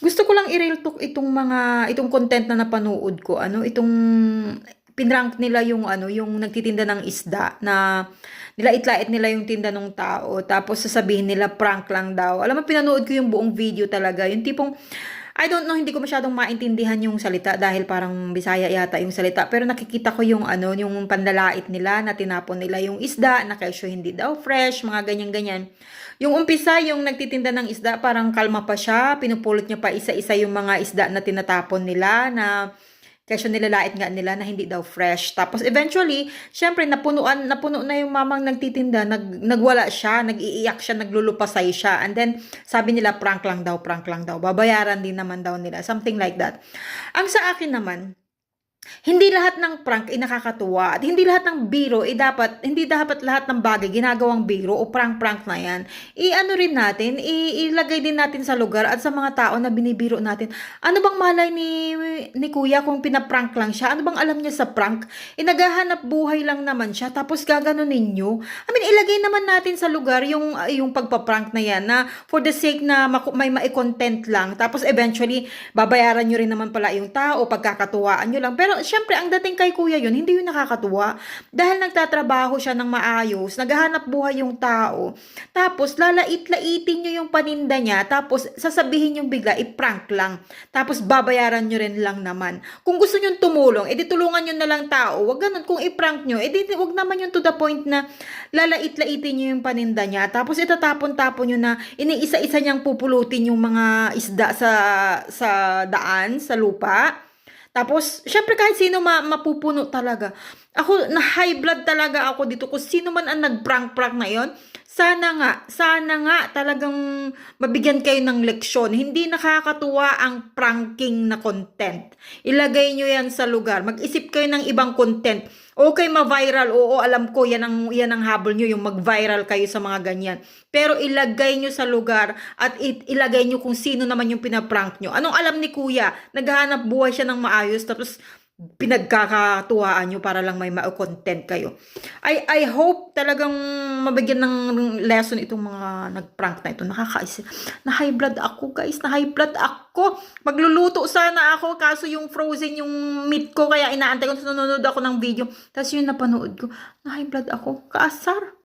Gusto ko lang i-real talk itong mga itong content na napanood ko. Ano, itong pinrank nila yung ano, yung nagtitinda ng isda na nilait-lait nila yung tinda ng tao. Tapos sasabihin nila prank lang daw. Alam mo, pinanood ko yung buong video talaga. Yung tipong I don't know, hindi ko masyadong maintindihan yung salita dahil parang Bisaya yata yung salita. Pero nakikita ko yung ano, yung panlalait nila na tinapon nila yung isda na kesyo hindi daw fresh, mga ganyan-ganyan. Yung umpisa, yung nagtitinda ng isda, parang kalma pa siya. Pinupulot niya pa isa-isa yung mga isda na tinatapon nila na Kesyo nilalait nga nila na hindi daw fresh. Tapos eventually, syempre napunuan, napuno na yung mamang nagtitinda, nag, nagwala siya, nag-iiyak siya, naglulupasay siya. And then, sabi nila, prank lang daw, prank lang daw. Babayaran din naman daw nila. Something like that. Ang sa akin naman, hindi lahat ng prank ay nakakatuwa at hindi lahat ng biro ay dapat hindi dapat lahat ng bagay ginagawang biro o prank-prank na yan. I-ano rin natin, i- ilagay din natin sa lugar at sa mga tao na binibiro natin. Ano bang malay ni ni Kuya kung pinaprank lang siya? Ano bang alam niya sa prank? Eh naghahanap buhay lang naman siya tapos gaganon ninyo. I mean, ilagay naman natin sa lugar yung yung pagpa-prank na yan na for the sake na may mai-content lang. Tapos eventually babayaran nyo rin naman pala yung tao, pagkakatuwaan nyo lang. Pero syempre, ang dating kay kuya yun, hindi yun nakakatuwa. Dahil nagtatrabaho siya ng maayos, naghahanap buhay yung tao. Tapos, lalait-laitin nyo yung paninda niya. Tapos, sasabihin yung bigla, i-prank lang. Tapos, babayaran nyo rin lang naman. Kung gusto nyo tumulong, edi tulungan nyo na lang tao. Wag ganun. Kung i-prank nyo, edi wag naman yung to the point na lalait-laitin nyo yung paninda niya. Tapos, itatapon-tapon nyo na iniisa-isa niyang pupulutin yung mga isda sa, sa daan, sa lupa. Tapos, syempre kahit sino ma mapupuno talaga. Ako, na high blood talaga ako dito. Kung sino man ang nag-prank-prank na yon sana nga, sana nga talagang mabigyan kayo ng leksyon. Hindi nakakatuwa ang pranking na content. Ilagay nyo yan sa lugar. Mag-isip kayo ng ibang content. Okay, ma-viral. Oo, alam ko, yan ang, yan ang habol nyo, yung mag-viral kayo sa mga ganyan. Pero ilagay nyo sa lugar at it, ilagay nyo kung sino naman yung pinaprank nyo. Anong alam ni kuya? Naghahanap buhay siya ng maayos tapos pinagkakatuwaan nyo para lang may ma-content kayo. I, I hope talagang mabigyan ng lesson itong mga nag-prank na ito. Nakakaisip. Na high blood ako guys. Na high blood ako. Magluluto sana ako kaso yung frozen yung meat ko kaya inaantay ko. Nanonood ako ng video. Tapos yun napanood ko. Na high blood ako. Kaasar.